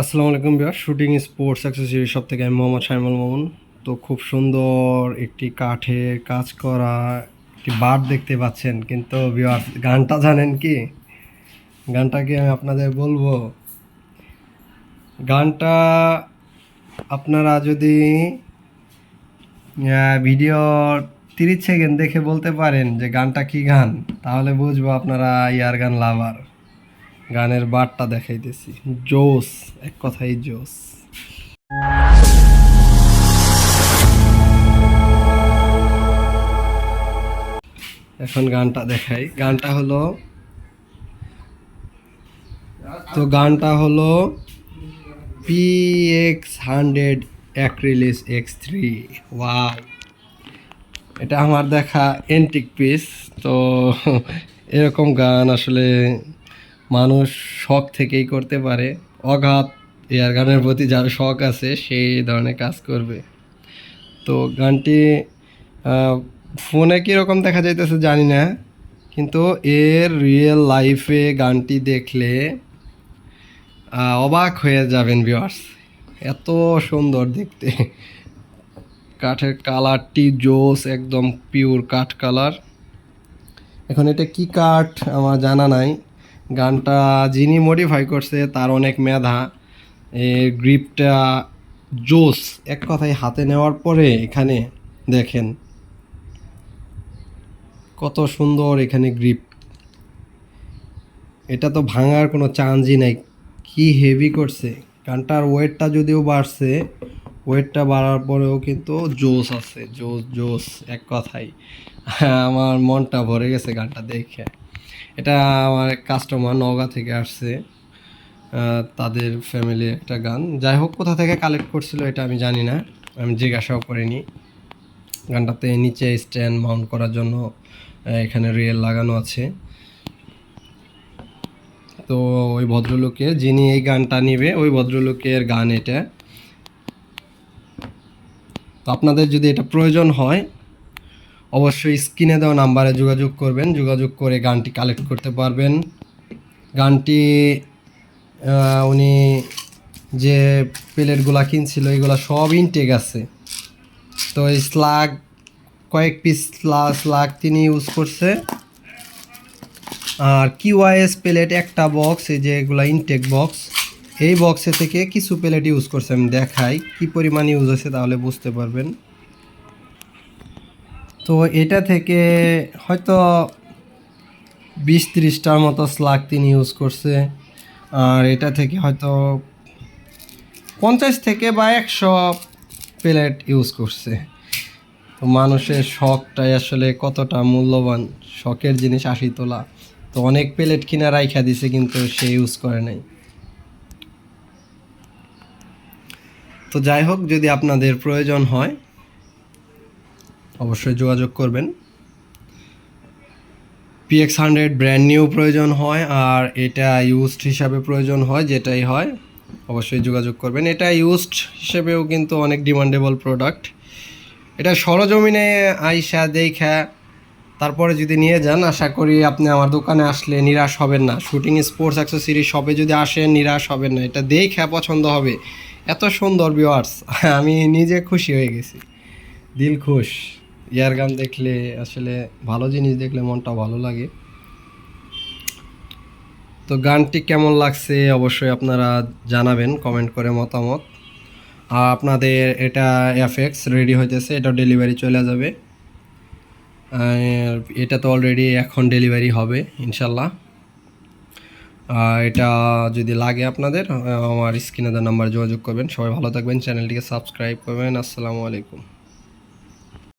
আসসালামু আলাইকুম বিয়ার shooting sports accessory সব থেকে আমি মোহাম্মদ শাইমুল মামুন। তো খুব সুন্দর একটি কাঠের কাজ করা একটি বার দেখতে পাচ্ছেন। কিন্তু বিয়ার গানটা জানেন কি? গানটা কি আমি আপনাদের বলব, গানটা আপনারা যদি ভিডিও তিরিশ সেকেন্ড দেখে বলতে পারেন যে গানটা কি গান, তাহলে বুঝব আপনারা ইয়ার গান লাভার। গানের বারটা দেখাইতেছি। জোস, এক কথাই জোস। এখন গানটা দেখাই। গানটা হলো তো গানটা হলো P X hundred acrylics X three wow এটা আমার দেখা এন্টিক পিস তো এরকম গান আসলে মানুষ শখ থেকেই করতে পারে। অগাধ এয়ার গানের প্রতি যার শখ আছে সেই ধরনের কাজ করবে। তো গানটি ফোনে কীরকম দেখা যাইতেছে জানি না, কিন্তু এর রিয়েল লাইফে গানটি দেখলে অবাক হয়ে যাবেন ভিউয়ার্স এত সুন্দর দেখতে। কাঠের কালারটি জোস, একদম পিওর কাঠ কালার। এখন এটা কি কাঠ আমার জানা নাই। গানটা যিনি মডিফাই করছে, তার অনেক মেধা। এই গ্রিপটা জোস এক কথায় হাতে নেওয়ার পরে এখানে দেখেন কত সুন্দর এখানে গ্রিপ এটা তো ভাঙার কোনো চান্সই নাই। কি হেভি করছে? গানটার ওয়েটটা যদিও বাড়ছে ওয়েটটা বাড়ার পরেও কিন্তু জোস আছে জোস জোস এক কথাই আমার মনটা ভরে গেছে গানটা দেখে। এটা আমার কাস্টমার নওগাঁ থেকে আসছে তাদের ফ্যামিলি একটা গান। যাই হোক, কোথা থেকে কালেক্ট করছিল এটা আমি জানি না, আমি জিজ্ঞাসাও করিনি। গানটাতে নিচে স্ট্যান্ড মাউন্ট করার জন্য এখানে রিয়েল লাগানো আছে। তো ওই ভদ্রলোকের যিনি এই গানটা নেবে, ওই ভদ্রলোকের গান এটা। তো আপনাদের যদি এটা প্রয়োজন হয় অবশ্যই স্ক্রিনে দেওয়া নাম্বারে যোগাযোগ করবেন। যোগাযোগ করে গানটি কালেক্ট করতে পারবেন। গানটি উনি যে প্লেটগুলা কিনছিল, এগুলা সব ইনটেক আছে। তো এই স্লাগ কয়েক পিস স্লাগ তিনি ইউজ করছে। আর কিউআইএস প্লেট একটা বক্স এই যে এগুলা ইনটেক বক্স এই বক্সে থেকে কিছু প্লেট ইউজ করছে। আমি দেখাই, কি পরিমাণ ইউজ হয়েছে তাহলে বুঝতে পারবেন। তো এটা থেকে হয়তো বিশ ত্রিশটার মতো স্লাগ তিনি ইউজ করছে। আর এটা থেকে হয়তো পঞ্চাশ থেকে বা একশো প্লেট ইউজ করছে। তো মানুষের শখটাই আসলে কতটা মূল্যবান, শখের জিনিস আশি তোলা। তো অনেক প্লেট কিনা রাইখা দিছে কিন্তু সে ইউজ করে নাই। তো যাই হোক, যদি আপনাদের প্রয়োজন হয় অবশ্যই যোগাযোগ করবেন। পিএক্স হান্ড্রেড ব্র্যান্ড নিউ প্রয়োজন হয় আর এটা ইউজড হিসাবে প্রয়োজন হয়, যেটাই হয়, অবশ্যই যোগাযোগ করবেন। এটা ইউজড হিসেবেও কিন্তু অনেক ডিমান্ডেবল প্রোডাক্ট এটা সরজমিনে আইসা দেখা তারপরে যদি নিয়ে যান, আশা করি আপনি আমার দোকানে আসলে নিরাশ হবেন না। শুটিং স্পোর্টস অ্যাক্সেসরি শপে যদি আসেন, নিরাশ হবেন না। এটা দেখে পছন্দ হবে। এত সুন্দর ভিওয়ার্স আমি নিজে খুশি হয়ে গেছি। দিল খুশ। ইয়ার গান দেখলে, আসলে ভালো জিনিস দেখলে মনটা ভালো লাগে। তো গানটি কেমন লাগছে অবশ্যই আপনারা জানাবেন কমেন্ট করে মতামত। আর আপনাদের এটা এফএক্স রেডি হইতেছে, এটা ডেলিভারি চলে যাবে। এটা তো অলরেডি এখন ডেলিভারি হবে, ইনশাল্লাহ। এটা যদি লাগে আপনাদের, আমার স্ক্রিনে দেওয়া নাম্বার যোগাযোগ করবেন। সবাই ভালো থাকবেন চ্যানেলটিকে সাবস্ক্রাইব করবেন। আসসালামু আলাইকুম।